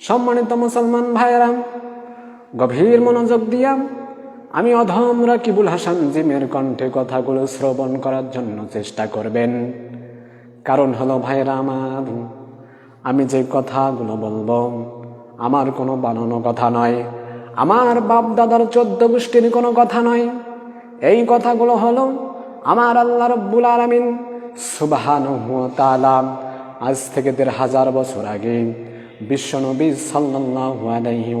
সম্মানিত মুসলমান ভাইয়েরা, গভীর মনোযোগ দিয়া আমি অধম রাকিবুল হাসান জিমের কণ্ঠে কথাগুলো শ্রবণ করার জন্য চেষ্টা করবেন। কারণ হলো, ভাইয়েরা আমার, আমি যে কথাগুলো বলব, আমার কোনো বানানো কথা নয়। আমার বাপ দাদার চোদ্দ গোষ্ঠীর কোনো কথা নয়। এই কথাগুলো হলো, আমার আল্লাহ রব্বুল আলমিন সুবাহান আজ থেকে দেড় হাজার বছর আগে বিশ্বনবী সাল্লাল্লাহু আলাইহি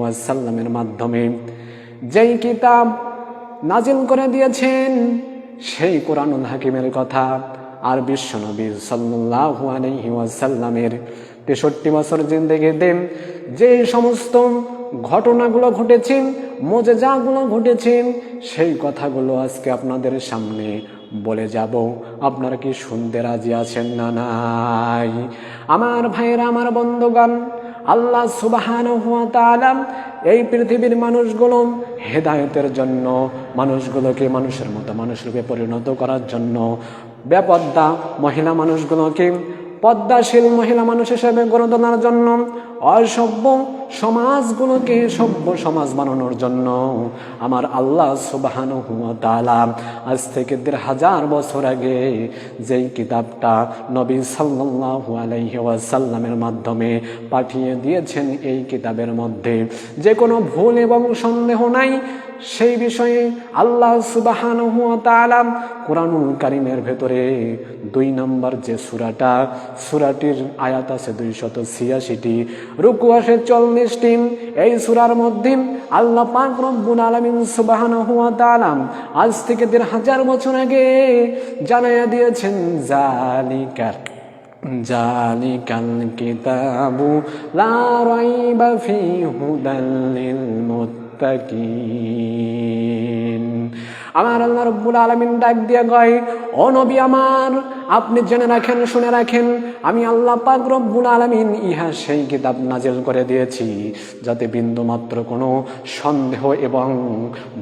মাধ্যমে যেই কিতাব নাজিল করে দিয়েছেন, সেই কোরআনুল হাকিমের কথা আর বিশ্বনবী আলাইহি ওয়াসাল্লামের তেষট্টি বছর জিন্দেগি দেন যে সমস্ত ঘটনাগুলো ঘটেছে, মোজেজাগুলো ঘটেছে, সেই কথাগুলো আজকে আপনাদের সামনে বলে যাব। আপনারা কি শুনতে রাজি আছেন না নাই? আমার ভাইয়েরা, আমার বন্ধুগণ আল্লাহ সুবাহান এই পৃথিবীর মানুষগুলো হেদায়তের জন্য, মানুষগুলোকে মানুষের মতো মানুষরূপে পরিণত করার জন্য, বেপদ্দা মহিলা মানুষগুলোকে পদ্মাশীল মহিলা মানুষ হিসেবে গড়ে তোলার জন্য অসভ্য সমাজগুলোকে সভ্য সমাজ বানানোর জন্য আমার আল্লাহ সুবাহান আজ থেকে দেড় হাজার বছর আগে যেই কিতাবটা নবী সাল্লাল্লাহু আলাইহি ওয়াসাল্লামের মাধ্যমে পাঠিয়ে দিয়েছেন, এই কিতাবের মধ্যে যে কোনো ভুল এবং সন্দেহ নাই, সেই বিষয়ে আল্লাহ সুবাহান কোরআনুল কারিমের ভেতরে দুই নম্বর যে সুরাটা, সুরাটির আয়াত আছে দুইশত ছিয়াশিটি রুকু আসে চল্লিশটি এই সুরার মধ্যে আল্লাহ পাক রব্বুল আলামিন তাআলা আজ থেকে দেড় হাজার বছর আগে জানাইয়া দিয়েছেন, জালিকা, জালিকাল কিতাবু লা রাইবা ফি হুদাল লিল মুত্তাকিন। আমার আল্লাহ রব্বুল আলমিন ডাক দিয়ে গয় ও নবী আমার, আপনি জেনে রাখেন, শুনে রাখেন, আমি আল্লাহ পাক রব্বুল আলমিন ইহা সেই কিতাব নাজেল করে দিয়েছি, যাতে বিন্দু মাত্র কোনো সন্দেহ এবং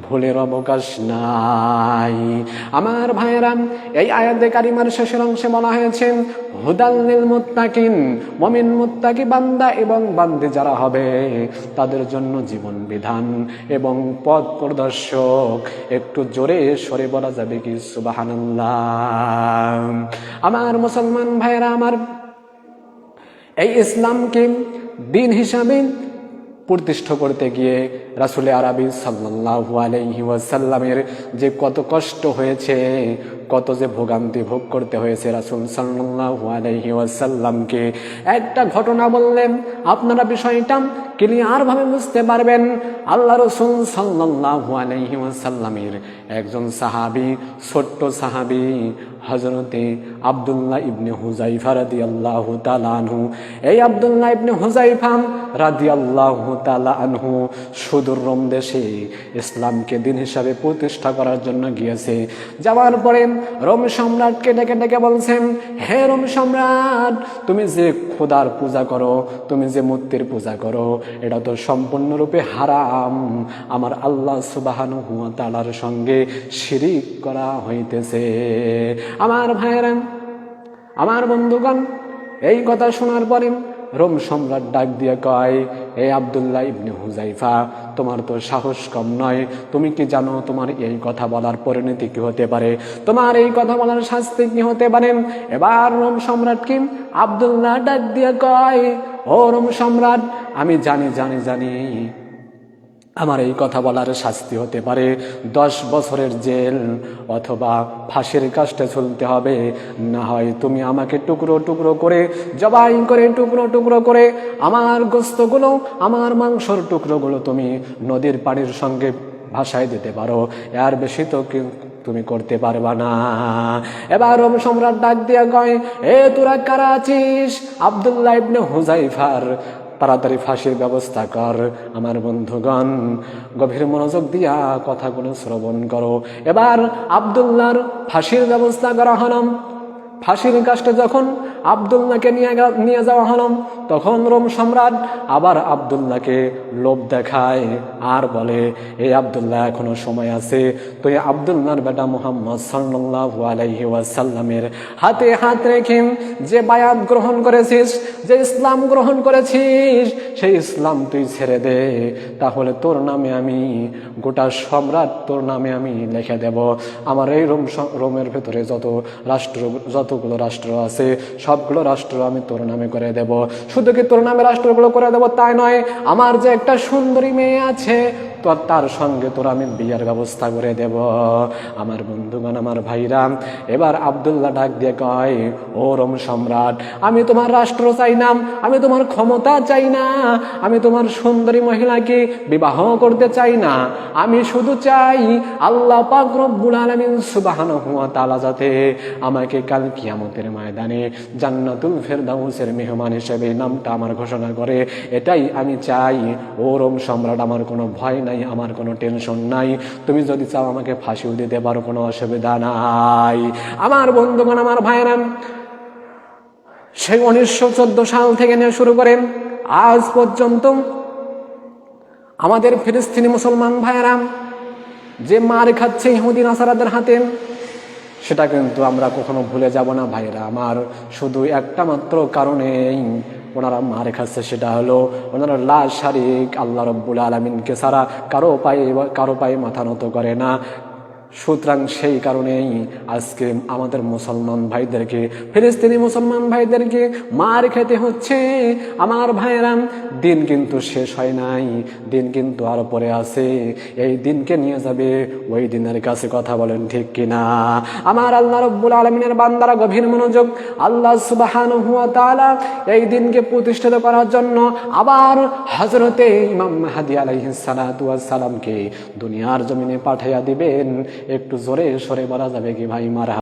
ভুলের অবকাশ নাই। আমার ভাইয়েরাম এই আয়াতে কারিমার শেষের অংশে বলা হয়েছে হুদাল্লিল মুত্তাকিন, মমিন মুত্তাকি বান্দা এবং বান্দে যারা হবে, তাদের জন্য জীবন বিধান এবং পথ প্রদর্শক। একটু জোরে সরে বলা যাবে কি? সুবাহান্লাহ আমার মুসলমান ভাইরা আমার এই ইসলামকে দিন হিসাবে প্রতিষ্ঠ করতে গিয়ে রাসুলে আরবি সাল্লাহু আলহি ওয়াসাল্লামের যে কত কষ্ট হয়েছে, কত যে ভোগান্তি ভোগ করতে হয়েছে রাসুল সাল্লাহু আলহি ওয়াসাল্লামকে। একটা ঘটনা বললেন, আপনারা বিষয়টা ক্লিয়ারভাবে বুঝতে পারবেন। আল্লাহ রসুল সাল্লাহু আলহি ওয়াসাল্লামের একজন সাহাবি, ছোট্ট সাহাবি হজরতে আবদুল্লাহ ইবনে হুজাইফা রাদি আল্লাহ তালানহু এই আবদুল্লাহ ইবনে হুজাইফা রাদি আল্লাহ তালানহু সুদূর রোম দেশে ইসলামকে দিন হিসাবে প্রতিষ্ঠা করার জন্য গিয়েছে। যাওয়ার পরে রোম সম্রাটকে ডেকে ডেকে বলছেন, হে রোম সম্রাট, তুমি যে খোদার পূজা করো, তুমি যে মূর্তির পূজা করো, এটা তো সম্পূর্ণরূপে হারাম। আমার আল্লাহ সুবাহানু হুয়া তালার সঙ্গে শিরিক করা হইতেছে। আমার ভাইয়েরা আমার বন্ধুগণ, এই কথা শোনার পরে রোম সম্রাট ডাক দিয়ে কয় এই আবদুল্লাহ ইবনে হুজাইফা তোমার তো সাহস কম নয়। তুমি কি জানো তোমার এই কথা বলার পরিণতি কি হতে পারে? তোমার এই কথা বলার শাস্তি কি হতে পারে? এবার রোম সম্রাট কি? আবদুল্লাহ ডাক দিয়ে কয়, ও রোম সম্রাট, আমি জানি জানি জানি আমার এই কথা বলার শাস্তি হতে পারে। দশ বছরের জেল অথবা ফাঁসির কাজটা চলতে হবে। না হয় তুমি আমাকে টুকরো টুকরো করে জবাই করে, টুকরো টুকরো করে আমার গোস্তগুলো, আমার মাংসর টুকরোগুলো তুমি নদীর পানির সঙ্গে ভাসায় দিতে পারো। এর বেশি তো তুমি করতে পারবা না। এবার রোম সম্রাট ডাক দিয়া কয়, এ তোরা কারা আছিস? আবদুল্লাহ ইবনে হুজাইফার তাড়াতাড়ি ফাঁসির ব্যবস্থা কর, আমার বন্ধুগণ। গভীর মনোযোগ দিয়া কথাগুলো শ্রবণ করো। এবার আবদুল্লার ফাঁসির ব্যবস্থা করা হলাম ফাঁসির কাষ্টে যখন আবদুল্লাহকে নিয়ে নিয়ে যাওয়া হলাম তখন রোম সম্রাট আবার আবদুল্লাহকে লোভ দেখায় আর বলে এই আবদুল্লাহ, এখনও সময় আছে। তো এই আবদুল্লাহর বেটা মোহাম্মদ সাল্লাল্লাহু আলাইহি হাতে হাত রেখে যে বায়াত গ্রহণ করেছিস, যে ইসলাম গ্রহণ করেছিস, সেই ইসলাম তুই ছেড়ে দে। তাহলে তোর নামে আমি, গোটা সম্রাট তোর নামে আমি লিখে দেব। আমার এই রোম রোমের ভেতরে যত রাষ্ট্র যতগুলো রাষ্ট্র আছে, সবগুলো রাষ্ট্র আমি তোর নামে করে দেব। শুধু কি তোর নামে রাষ্ট্রগুলো করে দেব তাই নয়, আমার যে একটা সুন্দরী মেয়ে আছে তো তার সঙ্গে তোর আমি বিয়ের ব্যবস্থা করে দেব। আমার বন্ধুগণ, আমার ভাইরা, এবার আবদুল্লাহ ডাক দিয়ে কয়, ও রোম সম্রাট, আমি তোমার রাষ্ট্র চাই না, আমি তোমার ক্ষমতা চাই না, আমি তোমার সুন্দরী মহিলাকে বিবাহ করতে চাই না। আমি শুধু চাই আল্লাহ পাক আলামিন সুবহানাহু ওয়া তাআলা যাতে আমাকে কাল কিয়ামতের ময়দানে জান্নাতুল ফেরদাউসের মেহমান হিসেবে নামটা আমার ঘোষণা করে। এটাই আমি চাই। ও রোম সম্রাট, আমার কোনো ভয় নাই। আমার কোনো টেনশন নাই। তুমি যদি চাও আমাকে ফাঁসিও দিতে পারো, কোনো অসুবিধা নাই। আমার বন্ধুগণ, আমার ভাইয়েরা, সেই উনিশশো চোদ্দ সাল থেকে নিয়ে শুরু করেন আজ পর্যন্ত আমাদের ফিলিস্তিনি মুসলমান ভাইয়েরা যে মার খাচ্ছে ইহুদি আসারাদের হাতে, সেটা কিন্তু আমরা কখনো ভুলে যাব না ভাইরা আমার শুধু একটা মাত্র কারণেই ওনারা মারে খাচ্ছে, সেটা হলো ওনারা লাল শারিক আল্লাহ রব্বুল আলমিনকে ছাড়া কারও পায়ে কারও পায়ে মাথা নত করে না। সুতরাং সেই কারণেই আজকে আমাদের মুসলমান ভাইদেরকে, ফিলিস্তিনি মুসলমান ভাইদেরকে মার খেতে হচ্ছে। আমার ভাইয়েরাম দিন কিন্তু শেষ হয় নাই, দিন কিন্তু আরও পরে আছে। এই দিনকে নিয়ে যাবে, ওই দিনের কাছে কথা বলেন ঠিক কিনা? আমার আল্লাহ রব্বুল আলমিনের বান্দারা গভীর মনোযোগ, আল্লাহ সুবাহান হুয়া তালা এই দিনকে প্রতিষ্ঠিত করার জন্য আবার হজরতে ইমাম মাহাদি আলাইহিস সালাতু সালামকে দুনিয়ার জমিনে পাঠাইয়া দিবেন। একটু জোরে সরে বলা যাবে কি ভাই মারা